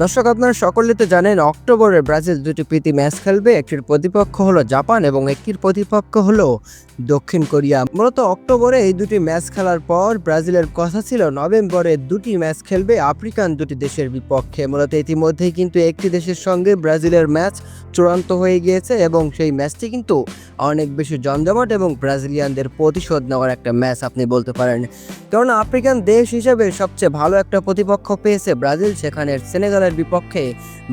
দর্শক, আপনারা সকলে তো জানেন অক্টোবরে ব্রাজিল দুটি প্রীতি ম্যাচ খেলবে। একটির প্রতিপক্ষ হলো জাপান এবং একটির প্রতিপক্ষ হলো দক্ষিণ কোরিয়া। মূলত অক্টোবরে এই দুটি ম্যাচ খেলার পর ব্রাজিলের কথা ছিল, নভেম্বরে দুটি ম্যাচ খেলবে আফ্রিকান দুটি দেশের বিপক্ষে। মূলত ইতিমধ্যেই কিন্তু একটি দেশের সঙ্গে ব্রাজিলের ম্যাচ চূড়ান্ত হয়ে গিয়েছে এবং সেই ম্যাচটি কিন্তু অনেক বেশি জমজমাট এবং ব্রাজিলিয়ানদের প্রতিশোধ নেওয়ার একটা ম্যাচ আপনি বলতে পারেন। কারণ আফ্রিকান দেশ হিসেবে সবচেয়ে ভালো একটা প্রতিপক্ষ পেয়েছে ব্রাজিল, সেখানে সেনেগালের বিপক্ষে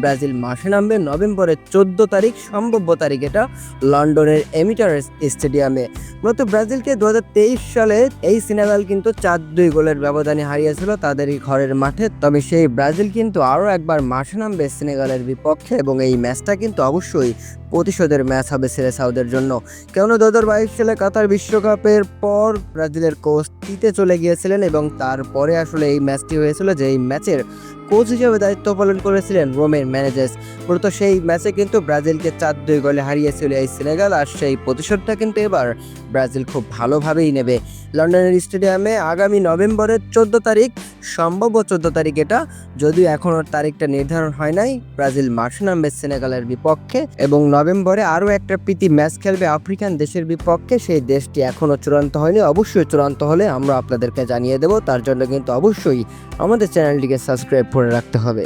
ব্রাজিল মাঠে নামবে নভেম্বরের চোদ্দ তারিখ, সম্ভাব্য তারিখ এটা লন্ডনের এমিটার স্টেডিয়ামে। মূলত ব্রাজিলকে দুহাজার তেইশ সালে এই সেনেগাল কিন্তু চার দুই গোলের ব্যবধানে হারিয়েছিল তাদেরই ঘরের মাঠে। তবে সেই ব্রাজিল কিন্তু আরও একবার মাঠে নামবে সেনেগালের বিপক্ষে এবং এই ম্যাচটা কিন্তু অবশ্যই প্রতিশোধের ম্যাচ হবে সিরে সাউদের জন্য। কেননা দু হাজার বাইশ সালে কাতার বিশ্বকাপের পর ব্রাজিলের কোচ চলে গিয়েছিলেন এবং তারপরে আসলে এই ম্যাচটি হয়েছিল যে এই ম্যাচের কোচ হিসেবে দায়িত্ব পালন করেছিলেন রোমের ম্যানেজার্স। মূলত সেই ম্যাচে কিন্তু ব্রাজিলকে চার দুই গোলে হারিয়েছিল এই সেনেগাল, আর সেই প্রতিশোধটা কিন্তু এবার ব্রাজিল খুব ভালোভাবেই নেবে। লন্ডনের স্টেডিয়ামে আগামী নভেম্বরের চোদ্দ তারিখ সম্ভাব্য চোদ্দ তারিখ এটা। যদিও এখনও তারিখটা নির্ধারণ হয় নাই। ব্রাজিল মাঠে নামবে সেনেগালের বিপক্ষে এবং নভেম্বরে আরও একটা প্রীতি ম্যাচ খেলবে আফ্রিকান দেশের বিপক্ষে। সেই দেশটি এখনও চূড়ান্ত হয়নি। অবশ্যই চূড়ান্ত হলে আমরা আপনাদেরকে জানিয়ে দেব। তার জন্য কিন্তু অবশ্যই আমাদের চ্যানেলটিকে সাবস্ক্রাইব করে রাখতে হবে।